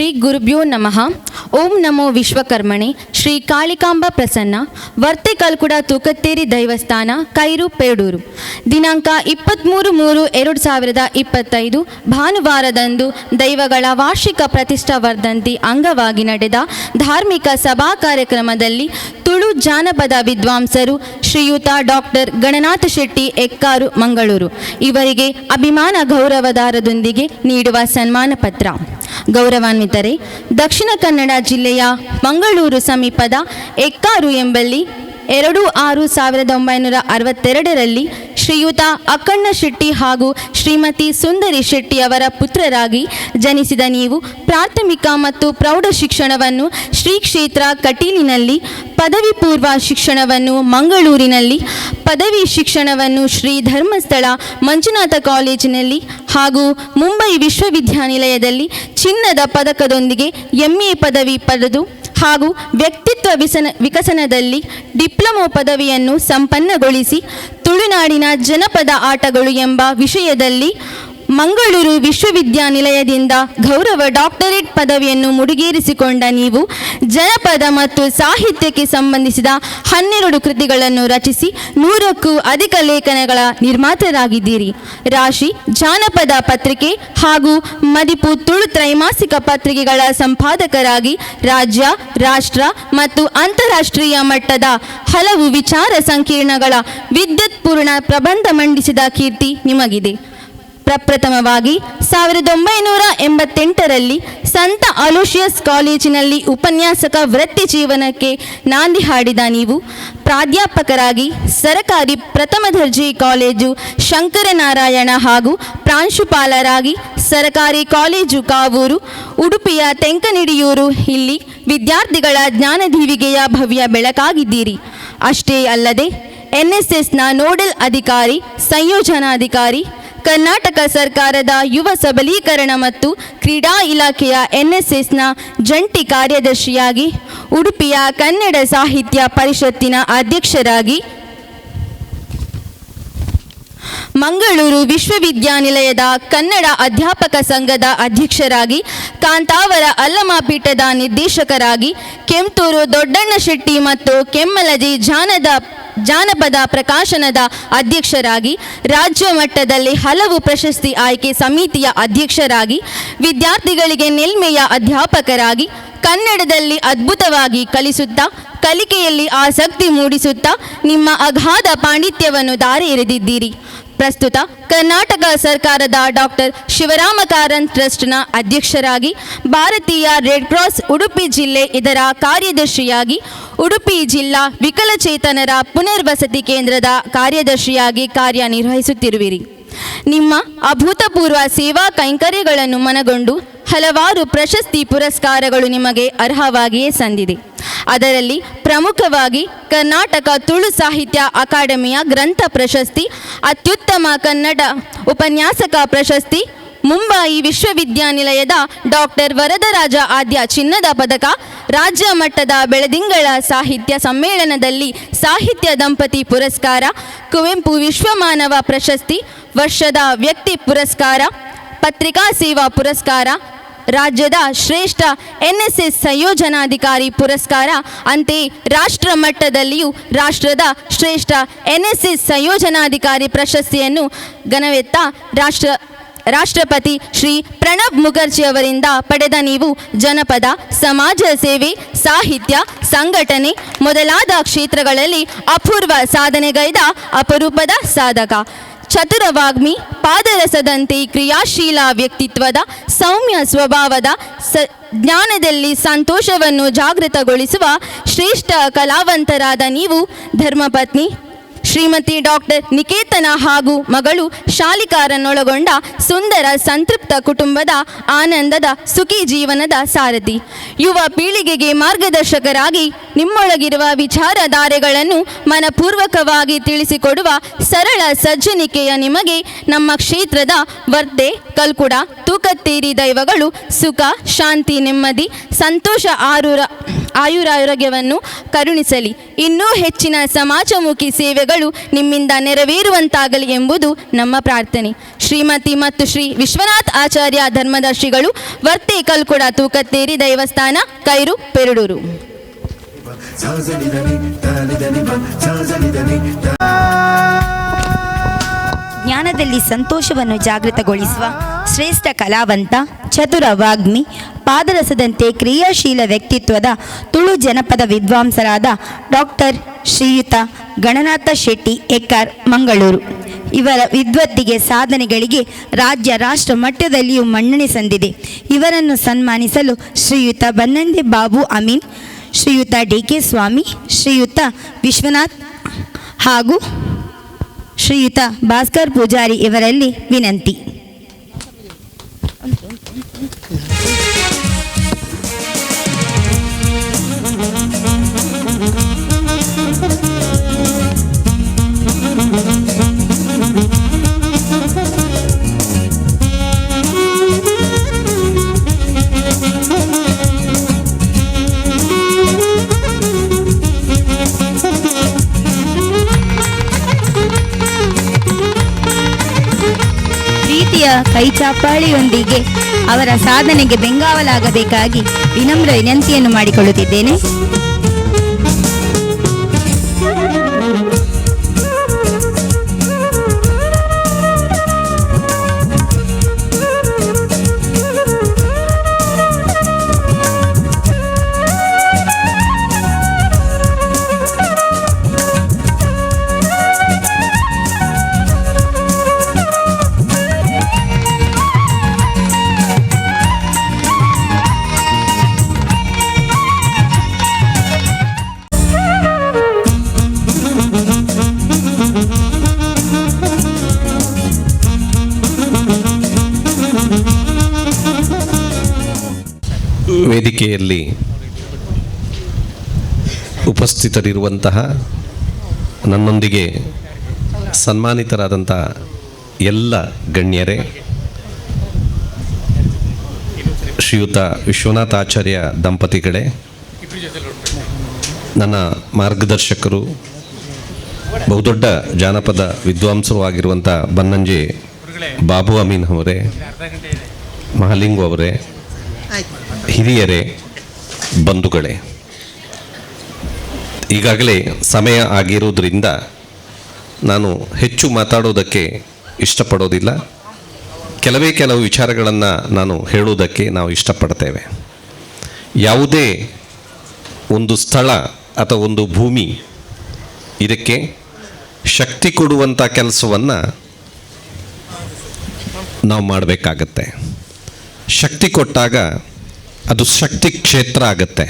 ಶ್ರೀ ಗುರುಭ್ಯೋ ನಮಃ. ಓಂ ನಮೋ ವಿಶ್ವಕರ್ಮಣೆ. ಶ್ರೀ ಕಾಳಿಕಾಂಬ ಪ್ರಸನ್ನ. ವರ್ತೆ ಕಲ್ಕುಡ ತೂಕತ್ತೇರಿ ದೈವಸ್ಥಾನ, ಕೈರು, ಪೇಡೂರು. ದಿನಾಂಕ ಇಪ್ಪತ್ತ್ಮೂರು ಮೂರು ಎರಡು ಸಾವಿರದ ಇಪ್ಪತ್ತೈದು. ಭಾನುವಾರದಂದು ದೈವಗಳ ವಾರ್ಷಿಕ ಪ್ರತಿಷ್ಠಾ ವರ್ಧಂತಿ ಅಂಗವಾಗಿ ನಡೆದ ಧಾರ್ಮಿಕ ಸಭಾ ಕಾರ್ಯಕ್ರಮದಲ್ಲಿ ತುಳು ಜಾನಪದ ವಿದ್ವಾಂಸರು ಶ್ರೀಯುತ ಡಾಕ್ಟರ್ ಗಣನಾಥ ಶೆಟ್ಟಿ ಎಕ್ಕಾರು ಮಂಗಳೂರು. ಇವರಿಗೆ ಅಭಿಮಾನ ಗೌರವದಾರದೊಂದಿಗೆ ನೀಡುವ ಸನ್ಮಾನ ಪತ್ರ. ಗೌರವಾನ್ವಿತರೆ ದಕ್ಷಿಣ ಕನ್ನಡ ಜಿಲ್ಲೆಯ ಮಂಗಳೂರು ಸಮೀಪದ ಎಕ್ಕಾರು ಎಂಬಲ್ಲಿ ಎರಡು ಆರು ಸಾವಿರದ ಒಂಬೈನೂರ ಅರವತ್ತೆರಡರಲ್ಲಿ ಶ್ರೀಯುತ ಅಕ್ಕಣ್ಣ ಶೆಟ್ಟಿ ಹಾಗೂ ಶ್ರೀಮತಿ ಸುಂದರಿ ಶೆಟ್ಟಿ ಅವರ ಪುತ್ರರಾಗಿ ಜನಿಸಿದ ನೀವು ಪ್ರಾಥಮಿಕ ಮತ್ತು ಪ್ರೌಢ ಶಿಕ್ಷಣವನ್ನು ಶ್ರೀ ಕ್ಷೇತ್ರ ಕಟೀಲಿನಲ್ಲಿ, ಪದವಿ ಪೂರ್ವ ಶಿಕ್ಷಣವನ್ನು ಮಂಗಳೂರಿನಲ್ಲಿ, ಪದವಿ ಶಿಕ್ಷಣವನ್ನು ಶ್ರೀ ಧರ್ಮಸ್ಥಳ ಮಂಜುನಾಥ ಕಾಲೇಜಿನಲ್ಲಿ ಹಾಗೂ ಮುಂಬೈ ವಿಶ್ವವಿದ್ಯಾನಿಲಯದಲ್ಲಿ ಚಿನ್ನದ ಪದಕದೊಂದಿಗೆ ಎಂಎ ಪದವಿ ಪಡೆದು ಹಾಗೂ ವ್ಯಕ್ತಿತ್ವ ವಿಸನ ವಿಕಸನದಲ್ಲಿ ಡಿಪ್ಲೊಮೊ ಪದವಿಯನ್ನು ಸಂಪನ್ನಗೊಳಿಸಿ ತುಳುನಾಡಿನ ಜನಪದ ಆಟಗಳು ಎಂಬ ವಿಷಯದಲ್ಲಿ ಮಂಗಳೂರು ವಿಶ್ವವಿದ್ಯಾನಿಲಯದಿಂದ ಗೌರವ ಡಾಕ್ಟರೇಟ್ ಪದವಿಯನ್ನು ಮುಡಿಗೇರಿಸಿಕೊಂಡ ನೀವು ಜನಪದ ಮತ್ತು ಸಾಹಿತ್ಯಕ್ಕೆ ಸಂಬಂಧಿಸಿದ ಹನ್ನೆರಡು ಕೃತಿಗಳನ್ನು ರಚಿಸಿ ನೂರಕ್ಕೂ ಅಧಿಕ ಲೇಖನಗಳ ನಿರ್ಮಾತರಾಗಿದ್ದೀರಿ. ರಾಶಿ, ಜಾನಪದ ಪತ್ರಿಕೆ ಹಾಗೂ ಮದಿಪು ತುಳು ತ್ರೈಮಾಸಿಕ ಪತ್ರಿಕೆಗಳ ಸಂಪಾದಕರಾಗಿ ರಾಜ್ಯ, ರಾಷ್ಟ್ರ ಮತ್ತು ಅಂತಾರಾಷ್ಟ್ರೀಯ ಮಟ್ಟದ ಹಲವು ವಿಚಾರ ಸಂಕೀರ್ಣಗಳ ವಿದ್ಯುತ್ಪೂರ್ಣ ಪ್ರಬಂಧ ಮಂಡಿಸಿದ ಕೀರ್ತಿ ನಿಮಗಿದೆ. ಪ್ರಪ್ರಥಮವಾಗಿ ಸಾವಿರದ ಒಂಬೈನೂರ ಎಂಬತ್ತೆಂಟರಲ್ಲಿ ಸಂತ ಅಲೋಷಿಯಸ್ ಕಾಲೇಜಿನಲ್ಲಿ ಉಪನ್ಯಾಸಕ ವೃತ್ತಿ ಜೀವನಕ್ಕೆ ನಾಂದಿ ಹಾಡಿದ ನೀವು, ಪ್ರಾಧ್ಯಾಪಕರಾಗಿ ಸರಕಾರಿ ಪ್ರಥಮ ದರ್ಜೆ ಕಾಲೇಜು ಶಂಕರನಾರಾಯಣ ಹಾಗೂ ಪ್ರಾಂಶುಪಾಲರಾಗಿ ಸರಕಾರಿ ಕಾಲೇಜು ಕಾವೂರು, ಉಡುಪಿಯ ತೆಂಕನಿಡಿಯೂರು ಇಲ್ಲಿ ವಿದ್ಯಾರ್ಥಿಗಳ ಜ್ಞಾನದೀವಿಗೆಯ ಭವ್ಯ ಬೆಳಕಾಗಿದ್ದೀರಿ. ಅಷ್ಟೇ ಅಲ್ಲದೆ, ಎನ್ಎಸ್ಎಸ್ನ ಎಸ್ ಎಸ್ನ ನೋಡಲ್ ಅಧಿಕಾರಿ, ಸಂಯೋಜನಾಧಿಕಾರಿ ಕರ್ನಾಟಕ ಸರ್ಕಾರದ ಯುವ ಸಬಲೀಕರಣ ಮತ್ತು ಕ್ರೀಡಾ ಇಲಾಖೆಯ ಎನ್ಎಸ್ಎಸ್ನ ಎಸ್ ಎಸ್ನ ಜಂಟಿ ಕಾರ್ಯದರ್ಶಿಯಾಗಿ ಉಡುಪಿಯ ಕನ್ನಡ ಸಾಹಿತ್ಯ ಪರಿಷತ್ತಿನ ಅಧ್ಯಕ್ಷರಾಗಿ ಮಂಗಳೂರು ವಿಶ್ವವಿದ್ಯಾನಿಲಯದ ಕನ್ನಡ ಅಧ್ಯಾಪಕ ಸಂಘದ ಅಧ್ಯಕ್ಷರಾಗಿ, ಕಾಂತಾವರ ಅಲ್ಲಮಪೀಠದ ನಿರ್ದೇಶಕರಾಗಿ, ಕೆಂತೂರು ದೊಡ್ಡಣ್ಣ ಶೆಟ್ಟಿ ಮತ್ತು ಕೆಮ್ಮಲಜಿ ಜಾನದ, ಜಾನಪದ ಪ್ರಕಾಶನದ ಅಧ್ಯಕ್ಷರಾಗಿ, ರಾಜ್ಯ ಮಟ್ಟದಲ್ಲಿ ಹಲವು ಪ್ರಶಸ್ತಿ ಆಯ್ಕೆ ಸಮಿತಿಯ ಅಧ್ಯಕ್ಷರಾಗಿ, ವಿದ್ಯಾರ್ಥಿಗಳಿಗೆ ನೆಲ್ಮೆಯ ಅಧ್ಯಾಪಕರಾಗಿ, ಕನ್ನಡದಲ್ಲಿ ಅದ್ಭುತವಾಗಿ ಕಲಿಸುತ್ತಾ, ಕಲಿಕೆಯಲ್ಲಿ ಆಸಕ್ತಿ ಮೂಡಿಸುತ್ತಾ, ನಿಮ್ಮ ಅಗಾಧ ಪಾಂಡಿತ್ಯವನ್ನು ದಾರಿ ಎರೆದಿದ್ದೀರಿ ಪ್ರಸ್ತುತ ಕರ್ನಾಟಕ ಸರ್ಕಾರದ ಡಾಕ್ಟರ್ ಶಿವರಾಮ ಕಾರಂತ್ ಟ್ರಸ್ಟ್ನ ಅಧ್ಯಕ್ಷರಾಗಿ ಭಾರತೀಯ ರೆಡ್ ಕ್ರಾಸ್ ಉಡುಪಿ ಜಿಲ್ಲೆ ಇದರ ಕಾರ್ಯದರ್ಶಿಯಾಗಿ ಉಡುಪಿ ಜಿಲ್ಲಾ ವಿಕಲಚೇತನರ ಪುನರ್ವಸತಿ ಕೇಂದ್ರದ ಕಾರ್ಯದರ್ಶಿಯಾಗಿ ಕಾರ್ಯನಿರ್ವಹಿಸುತ್ತಿರುವಿರಿ. ನಿಮ್ಮ ಅಭೂತಪೂರ್ವ ಸೇವಾ ಕೈಂಕರ್ಯಗಳನ್ನು ಮನಗೊಂಡು ಹಲವಾರು ಪ್ರಶಸ್ತಿ ಪುರಸ್ಕಾರಗಳು ನಿಮಗೆ ಅರ್ಹವಾಗಿಯೇ ಸಂದಿದೆ. ಅದರಲ್ಲಿ ಪ್ರಮುಖವಾಗಿ ಕರ್ನಾಟಕ ತುಳು ಸಾಹಿತ್ಯ ಅಕಾಡೆಮಿಯ ಗ್ರಂಥ ಪ್ರಶಸ್ತಿ, ಅತ್ಯುತ್ತಮ ಕನ್ನಡ ಉಪನ್ಯಾಸಕ ಪ್ರಶಸ್ತಿ, ಮುಂಬಯಿ ವಿಶ್ವವಿದ್ಯಾನಿಲಯದ ಡಾಕ್ಟರ್ ವರದರಾಜ ಆದ್ಯ ಚಿನ್ನದ ಪದಕ, ರಾಜ್ಯ ಮಟ್ಟದ ಬೆಳದಿಂಗಳ ಸಾಹಿತ್ಯ ಸಮ್ಮೇಳನದಲ್ಲಿ ಸಾಹಿತ್ಯ ದಂಪತಿ ಪುರಸ್ಕಾರ, ಕುವೆಂಪು ವಿಶ್ವಮಾನವ ಪ್ರಶಸ್ತಿ, ವರ್ಷದ ವ್ಯಕ್ತಿ ಪುರಸ್ಕಾರ, ಪತ್ರಿಕಾ ಸೇವಾ ಪುರಸ್ಕಾರ ರಾಜ್ಯದ ಶ್ರೇಷ್ಠ ಎನ್ಎಸ್ಎಸ್ ಎಸ್ ಎಸ್ ಸಂಯೋಜನಾಧಿಕಾರಿ ಪುರಸ್ಕಾರ. ಅಂತೆಯೇ ರಾಷ್ಟ್ರ ಮಟ್ಟದಲ್ಲಿಯೂ ರಾಷ್ಟ್ರದ ಶ್ರೇಷ್ಠ ಎನ್ಎಸ್ಎಸ್ ಎಸ್ ಎಸ್ ಸಂಯೋಜನಾಧಿಕಾರಿ ಪ್ರಶಸ್ತಿಯನ್ನು ಘನವೆತ್ತ ರಾಷ್ಟ್ರ, ರಾಷ್ಟ್ರಪತಿ ಶ್ರೀ ಪ್ರಣಬ್ ಮುಖರ್ಜಿ ಅವರಿಂದ ಪಡೆದ ನೀವು ಜನಪದ, ಸಮಾಜ ಸೇವೆ, ಸಾಹಿತ್ಯ, ಸಂಘಟನೆ ಮೊದಲಾದ ಕ್ಷೇತ್ರಗಳಲ್ಲಿ ಅಪೂರ್ವ ಸಾಧನೆಗೈದ ಅಪರೂಪದ ಸಾಧಕ. ಚತುರವಾಗ್ಮಿ ಪಾದರಸದಂತೆ ಕ್ರಿಯಾಶೀಲ ವ್ಯಕ್ತಿತ್ವದ ಸೌಮ್ಯ ಸ್ವಭಾವದ ಸ ಜ್ಞಾನದಲ್ಲಿ ಸಂತೋಷವನ್ನು ಜಾಗೃತಗೊಳಿಸುವ ಶ್ರೇಷ್ಠ ಕಲಾವಂತರಾದ ನೀವು ಧರ್ಮಪತ್ನಿ ಶ್ರೀಮತಿ ಡಾಕ್ಟರ್ ನಿಕೇತನ ಹಾಗೂ ಮಗಳು ಶಾಲಿಕಾರನ್ನೊಳಗೊಂಡ ಸುಂದರ ಸಂತೃಪ್ತ ಕುಟುಂಬದ ಆನಂದದ ಸುಖಿ ಜೀವನದ ಸಾರಥಿ. ಯುವ ಪೀಳಿಗೆಗೆ ಮಾರ್ಗದರ್ಶಕರಾಗಿ ನಿಮ್ಮೊಳಗಿರುವ ವಿಚಾರಧಾರೆಗಳನ್ನು ಮನಪೂರ್ವಕವಾಗಿ ತಿಳಿಸಿಕೊಡುವ ಸರಳ ಸಜ್ಜನಿಕೆಯ ನಿಮಗೆ ನಮ್ಮ ಕ್ಷೇತ್ರದ ವರ್ತೆ ಕಲ್ಕುಡ, ತೂಕತ್ತೇರಿ ದೈವಗಳು ಸುಖ, ಶಾಂತಿ, ನೆಮ್ಮದಿ, ಸಂತೋಷ ಆರೂರ ಆಯುರಾರೋಗ್ಯವನ್ನು ಕರುಣಿಸಲಿ. ಇನ್ನೂ ಹೆಚ್ಚಿನ ಸಮಾಜಮುಖಿ ಸೇವೆಗಳು ನಿಮ್ಮಿಂದ ನೆರವೇರುವಂತಾಗಲಿ ಎಂಬುದು ನಮ್ಮ ಪ್ರಾರ್ಥನೆ. ಶ್ರೀಮತಿ ಮತ್ತು ಶ್ರೀ ವಿಶ್ವನಾಥ್ ಆಚಾರ್ಯ ಧರ್ಮದರ್ಶಿಗಳು, ವರ್ತೆ ಕಲ್ಕೊಡ ತೂಕತ್ತೇರಿ ದೈವಸ್ಥಾನ, ಕೈರು, ಪೆರಡೂರು. ಜ್ಞಾನದಲ್ಲಿ ಸಂತೋಷವನ್ನು ಜಾಗೃತಗೊಳಿಸುವ ಶ್ರೇಷ್ಠ ಕಲಾವಂತ ಚತುರ ವಾಗ್ಮಿ ಪಾದರಸದಂತೆ ಕ್ರಿಯಾಶೀಲ ವ್ಯಕ್ತಿತ್ವದ ತುಳು ಜನಪದ ವಿದ್ವಾಂಸರಾದ ಡಾಕ್ಟರ್ ಶ್ರೀಯುತ ಗಣನಾಥ ಶೆಟ್ಟಿ ಎಕ್ಕಾರ್ ಮಂಗಳೂರು. ಇವರ ವಿದ್ವತ್ತಿಗೆ ಸಾಧನೆಗಳಿಗೆ ರಾಜ್ಯ ರಾಷ್ಟ್ರ ಮಟ್ಟದಲ್ಲಿಯೂ ಮನ್ನಣೆ ಸಂದಿದೆ. ಇವರನ್ನು ಸನ್ಮಾನಿಸಲು ಶ್ರೀಯುತ ಬನ್ನಂದೆ ಬಾಬು ಅಮೀನ್, ಶ್ರೀಯುತ ಡಿ ಕೆ ಸ್ವಾಮಿ, ಶ್ರೀಯುತ ವಿಶ್ವನಾಥ್ ಹಾಗೂ ಶ್ರೀಯುತ ಭಾಸ್ಕರ್ ಪೂಜಾರಿ ಇವರಲ್ಲಿ ವಿನಂತಿ. ಪ್ರೀತಿಯ ಕೈಚಾಪಾಳಿಯೊಂದಿಗೆ ಅವರ ಸಾಧನೆಗೆ ಬೆಂಗಾವಲಾಗಬೇಕಾಗಿ ವಿನಮ್ರ ವಿನಂತಿಯನ್ನು ಮಾಡಿಕೊಳ್ಳುತ್ತಿದ್ದೇನೆ. ವೇದಿಕೆಯಲ್ಲಿ ಉಪಸ್ಥಿತರಿರುವಂತಹ ನನ್ನೊಂದಿಗೆ ಸನ್ಮಾನಿತರಾದಂಥ ಎಲ್ಲ ಗಣ್ಯರೇ, ಶ್ರೀಯುತ ವಿಶ್ವನಾಥ ಆಚಾರ್ಯ ದಂಪತಿಗಳೇ, ನನ್ನ ಮಾರ್ಗದರ್ಶಕರು, ಬಹುದೊಡ್ಡ ಜಾನಪದ ವಿದ್ವಾಂಸರು ಆಗಿರುವಂಥ ಬನ್ನಂಜೆ ಬಾಬು ಅಮೀನ್ ಅವರೇ, ಮಹಾಲಿಂಗು ಅವರೇ ಹಿರಿಯರೇ, ಬಂಧುಗಳೇ, ಈಗಾಗಲೇ ಸಮಯ ಆಗಿರುವುದರಿಂದ ನಾನು ಹೆಚ್ಚು ಮಾತಾಡೋದಕ್ಕೆ ಇಷ್ಟಪಡೋದಿಲ್ಲ. ಕೆಲವೇ ಕೆಲವು ವಿಚಾರಗಳನ್ನು ನಾನು ಹೇಳುವುದಕ್ಕೆ ನಾವು ಇಷ್ಟಪಡ್ತೇವೆ. ಯಾವುದೇ ಒಂದು ಸ್ಥಳ ಅಥವಾ ಒಂದು ಭೂಮಿ ಇದಕ್ಕೆ ಶಕ್ತಿ ಕೊಡುವಂಥ ಕೆಲಸವನ್ನು ನಾವು ಮಾಡಬೇಕಾಗತ್ತೆ. ಶಕ್ತಿ ಕೊಟ್ಟಾಗ ಅದು ಶಕ್ತಿ ಕ್ಷೇತ್ರ ಆಗುತ್ತೆ.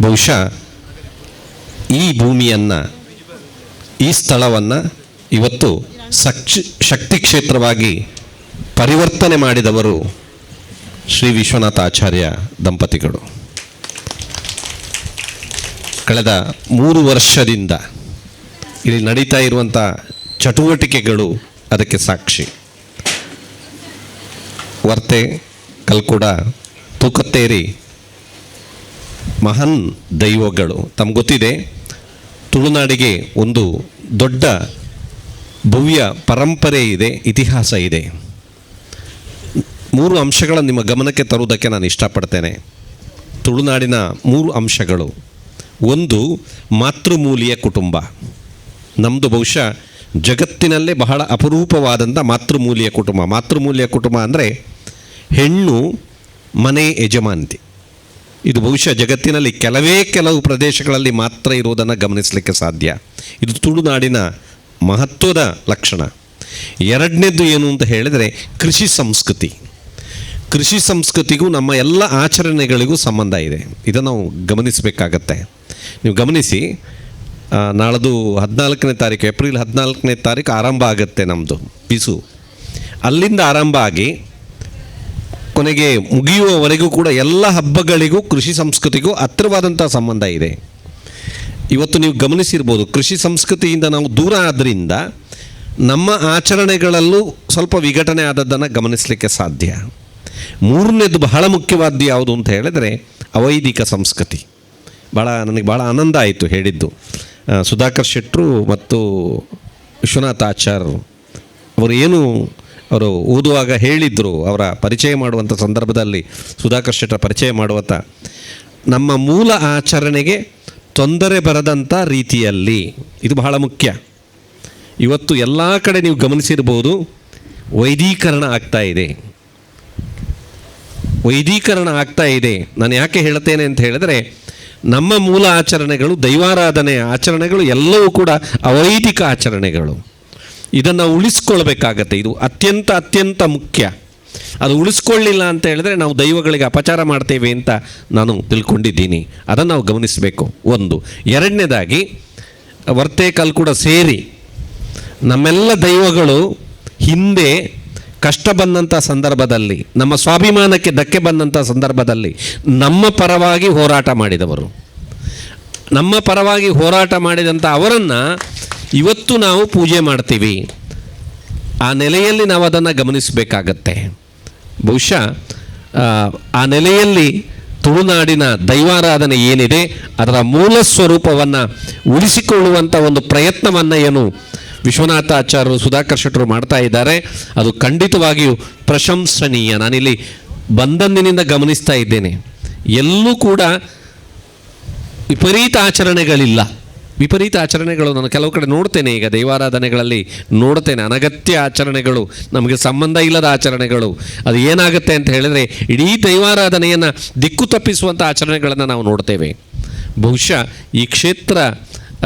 ಬಹುಶಃ ಈ ಭೂಮಿಯನ್ನು, ಈ ಸ್ಥಳವನ್ನು ಇವತ್ತು ಶಕ್ತಿ ಕ್ಷೇತ್ರವಾಗಿ ಪರಿವರ್ತನೆ ಮಾಡಿದವರು ಶ್ರೀ ವಿಶ್ವನಾಥ ಆಚಾರ್ಯ ದಂಪತಿಗಳು. ಕಳೆದ ಮೂರು ವರ್ಷದಿಂದ ಇಲ್ಲಿ ನಡೀತಾ ಇರುವಂಥ ಚಟುವಟಿಕೆಗಳು ಅದಕ್ಕೆ ಸಾಕ್ಷಿ. ವರ್ತೆ ಕಲ್ಕುಡ ತೂಕತ್ತೇರಿ. ಮಹಾನ್ ದೈವಗಳು, ತಮ್ಗೆ ಗೊತ್ತಿದೆ, ತುಳುನಾಡಿಗೆ ಒಂದು ದೊಡ್ಡ ಭವ್ಯ ಪರಂಪರೆ ಇದೆ, ಇತಿಹಾಸ ಇದೆ. ಮೂರು ಅಂಶಗಳನ್ನು ನಿಮ್ಮ ಗಮನಕ್ಕೆ ತರುವುದಕ್ಕೆ ನಾನು ಇಷ್ಟಪಡ್ತೇನೆ. ತುಳುನಾಡಿನ ಮೂರು ಅಂಶಗಳು. ಒಂದು, ಮಾತೃಮೂಲಿಯ ಕುಟುಂಬ. ನಮ್ಮದು ಬಹುಶಃ ಜಗತ್ತಿನಲ್ಲೇ ಬಹಳ ಅಪರೂಪವಾದಂಥ ಮಾತೃಮೂಲಿಯ ಕುಟುಂಬ. ಮಾತೃಮೂಲಿಯ ಕುಟುಂಬ ಅಂದರೆ ಹೆಣ್ಣು ಮನೆ ಯಜಮಾನತಿ. ಇದು ಬಹುಶಃ ಜಗತ್ತಿನಲ್ಲಿ ಕೆಲವೇ ಕೆಲವು ಪ್ರದೇಶಗಳಲ್ಲಿ ಮಾತ್ರ ಇರುವುದನ್ನು ಗಮನಿಸಲಿಕ್ಕೆ ಸಾಧ್ಯ. ಇದು ತುಳುನಾಡಿನ ಮಹತ್ವದ ಲಕ್ಷಣ. ಎರಡನೇದು ಏನು ಅಂತ ಹೇಳಿದರೆ ಕೃಷಿ ಸಂಸ್ಕೃತಿ. ಕೃಷಿ ಸಂಸ್ಕೃತಿಗೂ ನಮ್ಮ ಎಲ್ಲ ಆಚರಣೆಗಳಿಗೂ ಸಂಬಂಧ ಇದೆ. ಇದನ್ನು ನಾವು ಗಮನಿಸಬೇಕಾಗತ್ತೆ. ನೀವು ಗಮನಿಸಿ ನಾಳದು ಹದಿನಾಲ್ಕನೇ ತಾರೀಕು, ಏಪ್ರಿಲ್ ಹದಿನಾಲ್ಕನೇ ತಾರೀಕು ಆರಂಭ ಆಗುತ್ತೆ ನಮ್ಮದು ಬಿಸು. ಅಲ್ಲಿಂದ ಆರಂಭ ಆಗಿ ಕೊನೆಗೆ ಮುಗಿಯುವವರೆಗೂ ಕೂಡ ಎಲ್ಲ ಹಬ್ಬಗಳಿಗೂ ಕೃಷಿ ಸಂಸ್ಕೃತಿಗೂ ಹತ್ತಿರವಾದಂಥ ಸಂಬಂಧ ಇದೆ. ಇವತ್ತು ನೀವು ಗಮನಿಸಿರ್ಬೋದು, ಕೃಷಿ ಸಂಸ್ಕೃತಿಯಿಂದ ನಾವು ದೂರ ಆದ್ದರಿಂದ ನಮ್ಮ ಆಚರಣೆಗಳಲ್ಲೂ ಸ್ವಲ್ಪ ವಿಘಟನೆ ಆದದ್ದನ್ನು ಗಮನಿಸಲಿಕ್ಕೆ ಸಾಧ್ಯ. ಮೂರನೇದು ಬಹಳ ಮುಖ್ಯವಾದ್ದು ಯಾವುದು ಅಂತ ಹೇಳಿದರೆ ಅವೈದಿಕ ಸಂಸ್ಕೃತಿ. ಭಾಳ ನನಗೆ ಭಾಳ ಆನಂದ ಆಯಿತು ಹೇಳಿದ್ದು. ಸುಧಾಕರ್ ಶೆಟ್ಟರು ಮತ್ತು ವಿಶ್ವನಾಥ್ ಆಚಾರ್ಯರು ಅವರು ಏನು ಅವರು ಓದುವಾಗ ಹೇಳಿದರು ಅವರ ಪರಿಚಯ ಮಾಡುವಂಥ ಸಂದರ್ಭದಲ್ಲಿ ಸುಧಾಕರ್ ಶೆಟ್ಟರ ಪರಿಚಯ ಮಾಡುವಂಥ ನಮ್ಮ ಮೂಲ ಆಚರಣೆಗೆ ತೊಂದರೆ ಬರದಂಥ ರೀತಿಯಲ್ಲಿ ಇದು ಬಹಳ ಮುಖ್ಯ. ಇವತ್ತು ಎಲ್ಲ ಕಡೆ ನೀವು ಗಮನಿಸಿರ್ಬೋದು ವೈದೀಕರಣ ಆಗ್ತಾ ಇದೆ. ವೈದೀಕರಣ ಆಗ್ತಾ ಇದೆ. ನಾನು ಯಾಕೆ ಹೇಳ್ತೇನೆ ಅಂತ ಹೇಳಿದರೆ ನಮ್ಮ ಮೂಲ ಆಚರಣೆಗಳು ದೈವಾರಾಧನೆ ಆಚರಣೆಗಳು ಎಲ್ಲವೂ ಕೂಡ ಅವೈದಿಕ ಆಚರಣೆಗಳು. ಇದನ್ನು ಉಳಿಸ್ಕೊಳ್ಬೇಕಾಗತ್ತೆ. ಇದು ಅತ್ಯಂತ ಅತ್ಯಂತ ಮುಖ್ಯ. ಅದು ಉಳಿಸ್ಕೊಳ್ಳಿಲ್ಲ ಅಂತ ಹೇಳಿದ್ರೆ ನಾವು ದೈವಗಳಿಗೆ ಅಪಚಾರ ಮಾಡ್ತೇವೆ ಅಂತ ನಾನು ತಿಳ್ಕೊಂಡಿದ್ದೀನಿ. ಅದನ್ನು ನಾವು ಗಮನಿಸಬೇಕು. ಒಂದು. ಎರಡನೇದಾಗಿ ವರ್ತೇಕಲ್ ಕೂಡ ಸೇರಿ ನಮ್ಮೆಲ್ಲ ದೈವಗಳು ಹಿಂದೆ ಕಷ್ಟ ಬಂದಂಥ ಸಂದರ್ಭದಲ್ಲಿ, ನಮ್ಮ ಸ್ವಾಭಿಮಾನಕ್ಕೆ ಧಕ್ಕೆ ಬಂದಂಥ ಸಂದರ್ಭದಲ್ಲಿ ನಮ್ಮ ಪರವಾಗಿ ಹೋರಾಟ ಮಾಡಿದವರು. ನಮ್ಮ ಪರವಾಗಿ ಹೋರಾಟ ಮಾಡಿದಂಥ ಅವರನ್ನು ಇವತ್ತು ನಾವು ಪೂಜೆ ಮಾಡ್ತೀವಿ. ಆ ನೆಲೆಯಲ್ಲಿ ನಾವು ಅದನ್ನು ಗಮನಿಸಬೇಕಾಗತ್ತೆ. ಬಹುಶಃ ಆ, ನೆಲೆಯಲ್ಲಿ ತುಳುನಾಡಿನ ದೈವಾರಾಧನೆ ಏನಿದೆ ಅದರ ಮೂಲ ಸ್ವರೂಪವನ್ನು ಉಳಿಸಿಕೊಳ್ಳುವಂಥ ಒಂದು ಪ್ರಯತ್ನವನ್ನು ಏನು ವಿಶ್ವನಾಥಾಚಾರ್ಯರು ಸುಧಾಕರ್ ಶೆಟ್ಟರು ಮಾಡ್ತಾ ಇದ್ದಾರೆ. ಅದು ಖಂಡಿತವಾಗಿಯೂ ಪ್ರಶಂಸನೀಯ. ನಾನಿಲ್ಲಿ ಬಂದಂದಿನಿಂದ ಗಮನಿಸ್ತಾ ಇದ್ದೇನೆ. ಎಲ್ಲೂ ಕೂಡ ವಿಪರೀತ ಆಚರಣೆಗಳಿಲ್ಲ. ವಿಪರೀತ ಆಚರಣೆಗಳು ನಾನು ಕೆಲವು ಕಡೆ ನೋಡ್ತೇನೆ ಈಗ ದೈವಾರಾಧನೆಗಳಲ್ಲಿ ನೋಡ್ತೇನೆ. ಅನಗತ್ಯ ಆಚರಣೆಗಳು, ನಮಗೆ ಸಂಬಂಧ ಇಲ್ಲದ ಆಚರಣೆಗಳು, ಅದು ಏನಾಗುತ್ತೆ ಅಂತ ಹೇಳಿದರೆ ಇಡೀ ದೈವಾರಾಧನೆಯನ್ನು ದಿಕ್ಕು ತಪ್ಪಿಸುವಂಥ ಆಚರಣೆಗಳನ್ನು ನಾವು ನೋಡ್ತೇವೆ. ಬಹುಶಃ ಈ ಕ್ಷೇತ್ರ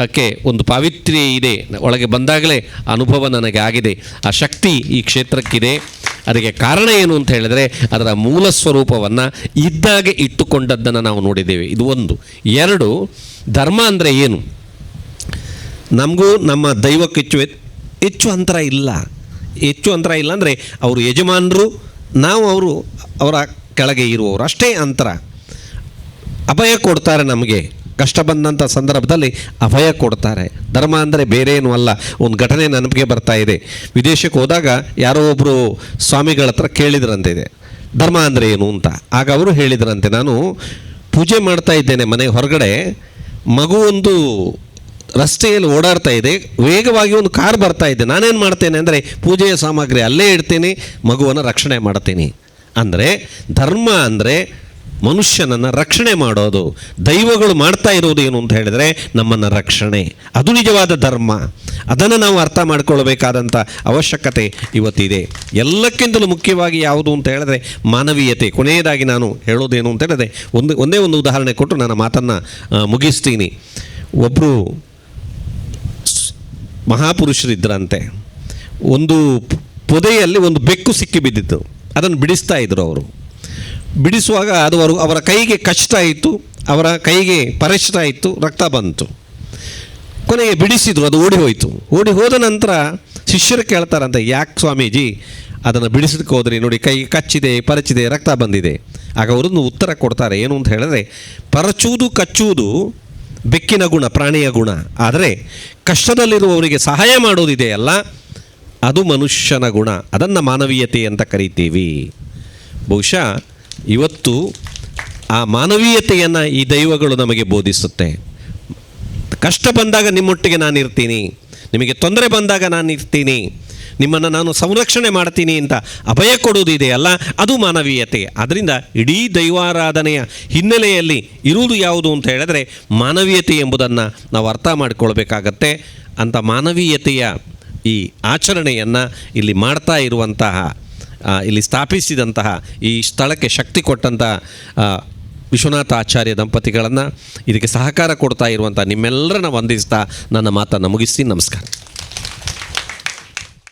ಕ್ಕೆ ಒಂದು ಪಾವಿತ್ರ್ಯ ಇದೆ. ಒಳಗೆ ಬಂದಾಗಲೇ ಅನುಭವ ನನಗೆ ಆಗಿದೆ. ಆ ಶಕ್ತಿ ಈ ಕ್ಷೇತ್ರಕ್ಕಿದೆ. ಅದಕ್ಕೆ ಕಾರಣ ಏನು ಅಂತ ಹೇಳಿದರೆ ಅದರ ಮೂಲ ಸ್ವರೂಪವನ್ನು ಇದ್ದಾಗೆ ಇಟ್ಟುಕೊಂಡದ್ದನ್ನು ನಾವು ನೋಡಿದ್ದೇವೆ. ಇದು ಒಂದು. ಎರಡು, ಧರ್ಮ ಅಂದರೆ ಏನು? ನಮಗೂ ನಮ್ಮ ದೈವಕ್ಕೆ ಹೆಚ್ಚು ಹೆಚ್ಚು ಅಂತರ ಇಲ್ಲ. ಹೆಚ್ಚು ಅಂತರ ಇಲ್ಲ ಅಂದರೆ ಅವರು ಯಜಮಾನರು, ನಾವು ಅವರು ಅವರ ಕೆಳಗೆ ಇರುವವರು. ಅಷ್ಟೇ ಅಂತರ. ಅಭಯ ಕೊಡ್ತಾರೆ ನಮಗೆ. ಕಷ್ಟ ಬಂದಂಥ ಸಂದರ್ಭದಲ್ಲಿ ಅಭಯ ಕೊಡ್ತಾರೆ. ಧರ್ಮ ಅಂದರೆ ಬೇರೆ ಏನೂ ಅಲ್ಲ. ಒಂದು ಘಟನೆ ನೆನಪಿಗೆ ಬರ್ತಾ ಇದೆ. ವಿದೇಶಕ್ಕೆ ಹೋದಾಗ ಯಾರೋ ಒಬ್ಬರು ಸ್ವಾಮಿಗಳ ಹತ್ರ ಕೇಳಿದ್ರಂತೆ ಇದೆ. ಧರ್ಮ ಅಂದರೆ ಏನು ಅಂತ. ಆಗ ಅವರು ಹೇಳಿದ್ರಂತೆ, ನಾನು ಪೂಜೆ ಮಾಡ್ತಾ ಇದ್ದೇನೆ ಮನೆ ಹೊರಗಡೆ. ಮಗು ಒಂದು ರಸ್ತೆಯಲ್ಲಿ ಓಡಾಡ್ತಾ ಇದೆ. ವೇಗವಾಗಿ ಒಂದು ಕಾರ್ ಬರ್ತಾ ಇದೆ. ನಾನೇನು ಮಾಡ್ತೇನೆ ಅಂದರೆ ಪೂಜೆಯ ಸಾಮಗ್ರಿ ಅಲ್ಲೇ ಇಡ್ತೀನಿ, ಮಗುವನ್ನು ರಕ್ಷಣೆ ಮಾಡ್ತೀನಿ. ಅಂದರೆ ಧರ್ಮ ಅಂದರೆ ಮನುಷ್ಯನನ್ನು ರಕ್ಷಣೆ ಮಾಡೋದು. ದೈವಗಳು ಮಾಡ್ತಾ ಇರೋದು ಏನು ಅಂತ ಹೇಳಿದರೆ ನಮ್ಮನ್ನು ರಕ್ಷಣೆ. ಅದು ನಿಜವಾದ ಧರ್ಮ. ಅದನ್ನು ನಾವು ಅರ್ಥ ಮಾಡಿಕೊಳ್ಳಬೇಕಾದಂಥ ಅವಶ್ಯಕತೆ ಇವತ್ತಿದೆ. ಎಲ್ಲಕ್ಕಿಂತಲೂ ಮುಖ್ಯವಾಗಿ ಯಾವುದು ಅಂತ ಹೇಳಿದ್ರೆ ಮಾನವೀಯತೆ. ಕೊನೆಯದಾಗಿ ನಾನು ಹೇಳೋದೇನು ಅಂತ ಹೇಳಿದ್ರೆ ಒಂದು, ಒಂದೇ ಒಂದು ಉದಾಹರಣೆ ಕೊಟ್ಟು ನನ್ನ ಮಾತನ್ನು ಮುಗಿಸ್ತೀನಿ. ಒಬ್ಬರು ಮಹಾಪುರುಷರಿದ್ದರಂತೆ ಒಂದು ಪೊದೆಯಲ್ಲಿ ಒಂದು ಬೆಕ್ಕು ಸಿಕ್ಕಿ ಬಿದ್ದಿತ್ತು. ಅದನ್ನು ಬಿಡಿಸ್ತಾ ಇದ್ದರು ಅವರು. ಬಿಡಿಸುವಾಗ ಅದು ಅವರು ಅವರ ಕೈಗೆ ಕಷ್ಟ ಆಯಿತು ಅವರ ಕೈಗೆ ಪರಿಷ್ಟ ಆಯಿತು ರಕ್ತ ಬಂತು. ಕೊನೆಗೆ ಬಿಡಿಸಿದ್ರು, ಅದು ಓಡಿ ಹೋಯಿತು. ಓಡಿ ಹೋದ ನಂತರ ಶಿಷ್ಯರು ಕೇಳ್ತಾರಂತೆ, ಯಾಕೆ ಸ್ವಾಮೀಜಿ, ಅದನ್ನು ಬಿಡಿಸೋದಕ್ಕೆ ಹೋದ್ರಿ, ನೋಡಿ ಕೈ ಕಚ್ಚಿದೆ, ಪರಚಿದೆ, ರಕ್ತ ಬಂದಿದೆ. ಆಗ ಅವರನ್ನು ಉತ್ತರ ಕೊಡ್ತಾರೆ, ಏನು? ಅಂತ ಹೇಳಿದ್ರೆ ಪರಚುವುದು ಕಚ್ಚುವುದು ಬೆಕ್ಕಿನ ಗುಣ, ಪ್ರಾಣಿಯ ಗುಣ. ಆದರೆ ಕಷ್ಟದಲ್ಲಿರುವವರಿಗೆ ಸಹಾಯ ಮಾಡೋದಿದೆಯಲ್ಲ ಅದು ಮನುಷ್ಯನ ಗುಣ. ಅದನ್ನು ಮಾನವೀಯತೆ ಅಂತ ಕರಿತೀವಿ. ಬಹುಶಃ ಇವತ್ತು ಆ ಮಾನವೀಯತೆಯನ್ನು ಈ ದೈವಗಳು ನಮಗೆ ಬೋಧಿಸುತ್ತೆ. ಕಷ್ಟ ಬಂದಾಗ ನಿಮ್ಮೊಟ್ಟಿಗೆ ನಾನು ಇರ್ತೀನಿ ನಿಮಗೆ ತೊಂದರೆ ಬಂದಾಗ ನಾನು ಇರ್ತೀನಿ ನಿಮ್ಮನ್ನು ನಾನು ಸಂರಕ್ಷಣೆ ಮಾಡ್ತೀನಿ ಅಂತ ಅಭಯ ಕೊಡುವುದಿದೆಯಲ್ಲ, ಅದು ಮಾನವೀಯತೆ. ಅದರಿಂದ ಇಡೀ ದೈವಾರಾಧನೆಯ ಹಿನ್ನೆಲೆಯಲ್ಲಿ ಇರುವುದು ಯಾವುದು ಅಂತ ಹೇಳಿದ್ರೆ ಮಾನವೀಯತೆ ಎಂಬುದನ್ನು ನಾವು ಅರ್ಥ ಮಾಡಿಕೊಳ್ಬೇಕಾಗತ್ತೆ. ಅಂಥ ಮಾನವೀಯತೆಯ ಈ ಆಚರಣೆಯನ್ನು ಇಲ್ಲಿ ಮಾಡ್ತಾ ಇರುವಂತಹ ಇಲ್ಲಿ ಸ್ಥಾಪಿಸಿದಂತಹ ಈ ಸ್ಥಳಕ್ಕೆ ಶಕ್ತಿ ಕೊಟ್ಟಂತಹ ವಿಶ್ವನಾಥ ಆಚಾರ್ಯ ದಂಪತಿಗಳನ್ನು ಇದಕ್ಕೆ ಸಹಕಾರ ಕೊಡ್ತಾ ಇರುವಂಥ ನಿಮ್ಮೆಲ್ಲರನ್ನ ವಂದಿಸ್ತಾ ನನ್ನ ಮಾತನ್ನು ಮುಗಿಸ್ತೀನಿ. ನಮಸ್ಕಾರ.